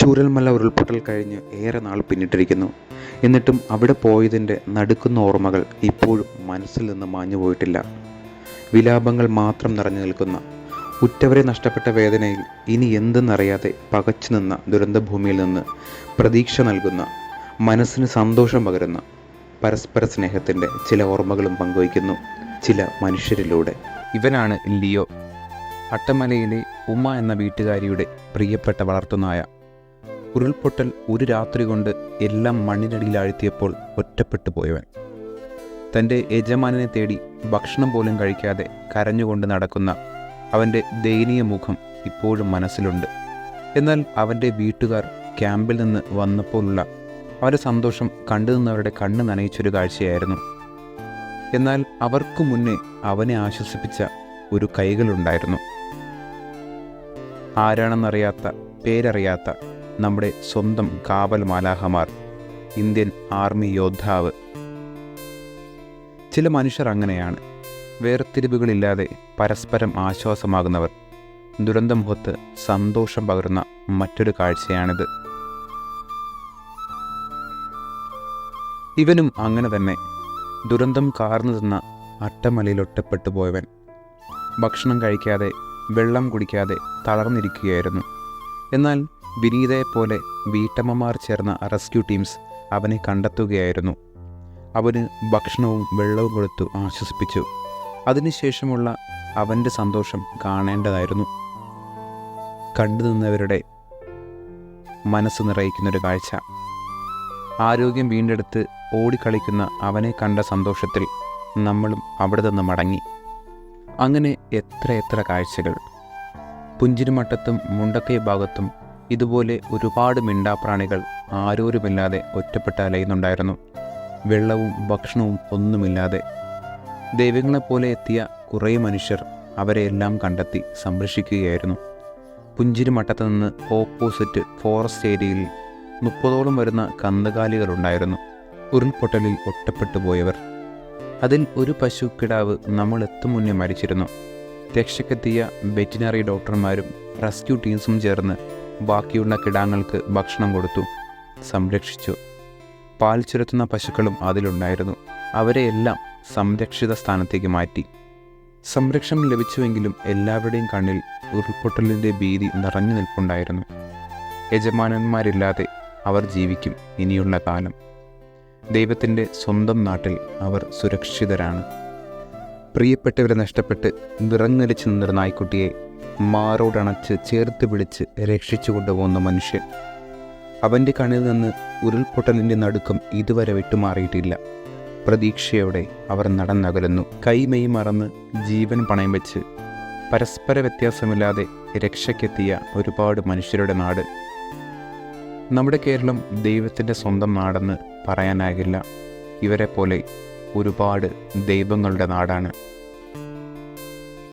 ചൂരൽമല ഉരുൾപൊട്ടൽ കഴിഞ്ഞ് ഏറെ നാൾ പിന്നിട്ടിരിക്കുന്നു. എന്നിട്ടും അവിടെ പോയതിന്റെ നടുക്കുന്ന ഓർമ്മകൾ ഇപ്പോഴും മനസ്സിൽ നിന്ന് മാഞ്ഞു പോയിട്ടില്ല. വിലാപങ്ങൾ മാത്രം നിറഞ്ഞു നിൽക്കുന്ന ഉറ്റവരെ നഷ്ടപ്പെട്ട വേദനയിൽ ഇനി എന്തെന്നറിയാതെ പകച്ചു നിന്ന ദുരന്തഭൂമിയിൽ നിന്ന് പ്രതീക്ഷ നൽകുന്ന മനസ്സിന് സന്തോഷം പകരുന്ന പരസ്പര സ്നേഹത്തിന്റെ ചില ഓർമ്മകളും പങ്കുവയ്ക്കുന്നു ചില മനുഷ്യരിലൂടെ. ഇവനാണ് ലിയോ. അട്ടമലയിലെ ഉമ്മ എന്ന വീട്ടുകാരിയുടെ പ്രിയപ്പെട്ട വളർത്തുനായ ഉരുൾപൊട്ടൽ ഒരു രാത്രി കൊണ്ട് എല്ലാം മണ്ണിനടിയിൽ ആഴ്ത്തിയപ്പോൾ ഒറ്റപ്പെട്ടു പോയവൻ. തന്റെ യജമാനനെ തേടി ഭക്ഷണം പോലും കഴിക്കാതെ കരഞ്ഞുകൊണ്ട് നടക്കുന്ന അവന്റെ ദയനീയ മുഖം ഇപ്പോഴും മനസ്സിലുണ്ട്. എന്നാൽ അവന്റെ വീട്ടുകാർ ക്യാമ്പിൽ നിന്ന് വന്നപ്പോഴുള്ള അവരെ സന്തോഷം കണ്ടു നിന്നവരുടെ കണ്ണ് നനയിച്ചൊരു കാഴ്ചയായിരുന്നു. എന്നാൽ അവർക്കു മുന്നേ അവനെ ആശ്വസിപ്പിച്ച ഒരു കൈകളുണ്ടായിരുന്നു. ആരാണെന്നറിയാത്ത പേരറിയാത്ത നമ്മുടെ സ്വന്തം കാവൽ മാലാഹമാർ ഇന്ത്യൻ ആർമി യോദ്ധാവ്. ചില മനുഷ്യർ അങ്ങനെയാണ്. വേർതിരിവുകളില്ലാതെ പരസ്പരം ആശ്വാസമാകുന്നവർ. ദുരന്തമുഖത്ത് സന്തോഷം പകരുന്ന മറ്റൊരു കാഴ്ചയാണിത്. ഇവനും അങ്ങനെ തന്നെ. ദുരന്തം കാർന്നു തിന്ന അട്ടമലയിലൊറ്റപ്പെട്ടു പോയവൻ. ഭക്ഷണം കഴിക്കാതെ വെള്ളം കുടിക്കാതെ തളർന്നിരിക്കുകയായിരുന്നു. എന്നാൽ വിനീതയെപ്പോലെ വീട്ടമ്മമാർ ചേർന്ന റെസ്ക്യൂ ടീംസ് അവനെ കണ്ടെത്തുകയായിരുന്നു. അവന് ഭക്ഷണവും വെള്ളവും കൊടുത്തു ആശ്വസിപ്പിച്ചു. അതിനുശേഷമുള്ള അവന്റെ സന്തോഷം കാണേണ്ടതായിരുന്നു. കണ്ടു നിന്നവരുടെ മനസ്സ് നിറയിക്കുന്നൊരു കാഴ്ച. ആരോഗ്യം വീണ്ടെടുത്ത് ഓടിക്കളിക്കുന്ന അവനെ കണ്ട സന്തോഷത്തിൽ നമ്മളും അവിടെ നിന്ന് മടങ്ങി. അങ്ങനെ എത്ര എത്ര കാഴ്ചകൾ. പുഞ്ചിരിമട്ടത്തും മുണ്ടക്കൈ ഭാഗത്തും ഇതുപോലെ ഒരുപാട് മിണ്ടാപ്രാണികൾ ആരോരുമില്ലാതെ ഒറ്റപ്പെട്ട് അലയുന്നുണ്ടായിരുന്നു. വെള്ളവും ഭക്ഷണവും ഒന്നുമില്ലാതെ ദൈവങ്ങളെപ്പോലെ എത്തിയ കുറേ മനുഷ്യർ അവരെയെല്ലാം കണ്ടെത്തി സംരക്ഷിക്കുകയായിരുന്നു. പുഞ്ചിരിമട്ടത്ത് നിന്ന് ഓപ്പോസിറ്റ് ഫോറസ്റ്റ് ഏരിയയിൽ മുപ്പതോളം വരുന്ന കന്നുകാലികളുണ്ടായിരുന്നു. ഉരുൾപൊട്ടലിൽ ഒറ്റപ്പെട്ടു പോയവർ. അതിൽ ഒരു പശു കിടാവ് നമ്മൾ എത്തും മുന്നേ മരിച്ചിരുന്നു. രക്ഷക്കെത്തിയ വെറ്റിനറി ഡോക്ടർമാരും റെസ്ക്യൂ ടീംസും ചേർന്ന് ബാക്കിയുള്ള കിടാങ്ങൾക്ക് ഭക്ഷണം കൊടുത്തു സംരക്ഷിച്ചു. പാൽ ചുരത്തുന്ന പശുക്കളും അതിലുണ്ടായിരുന്നു. അവരെയെല്ലാം സംരക്ഷിത സ്ഥാനത്തേക്ക് മാറ്റി. സംരക്ഷണം ലഭിച്ചുവെങ്കിലും എല്ലാവരുടെയും കണ്ണിൽ ഉരുൾപൊട്ടലിന്റെ ഭീതി നിറഞ്ഞു നിൽപ്പുണ്ടായിരുന്നു. യജമാനന്മാരില്ലാതെ അവർ ജീവിക്കും ഇനിയുള്ള കാലം. ദൈവത്തിന്റെ സ്വന്തം നാട്ടിൽ അവർ സുരക്ഷിതരാണ്. പ്രിയപ്പെട്ടവരെ നഷ്ടപ്പെട്ട് വിറങ്ങലിച്ച് നിന്നിരുന്ന നായ്ക്കുട്ടിയെ മാറോടണച്ച് ചേർത്ത് പിടിച്ച് രക്ഷിച്ചു കൊണ്ടുപോകുന്ന മനുഷ്യൻ. അവന്റെ കണ്ണിൽ നിന്ന് ഉരുൾപൊട്ടലിന്റെ നടുക്കം ഇതുവരെ വിട്ടുമാറിയിട്ടില്ല. പ്രതീക്ഷയോടെ അവർ നടന്നകലുന്നു. കൈമെയ് മറന്ന് ജീവൻ പണയം വെച്ച് പരസ്പര വ്യത്യാസമില്ലാതെ രക്ഷയ്ക്കെത്തിയ ഒരുപാട് മനുഷ്യരുടെ നാട്. നമ്മുടെ കേരളം ദൈവത്തിന്റെ സ്വന്തം നാടെന്ന് പറയാനാകില്ല. ഇവരെ പോലെ ഒരുപാട് ദൈവങ്ങളുടെ നാടാണ്.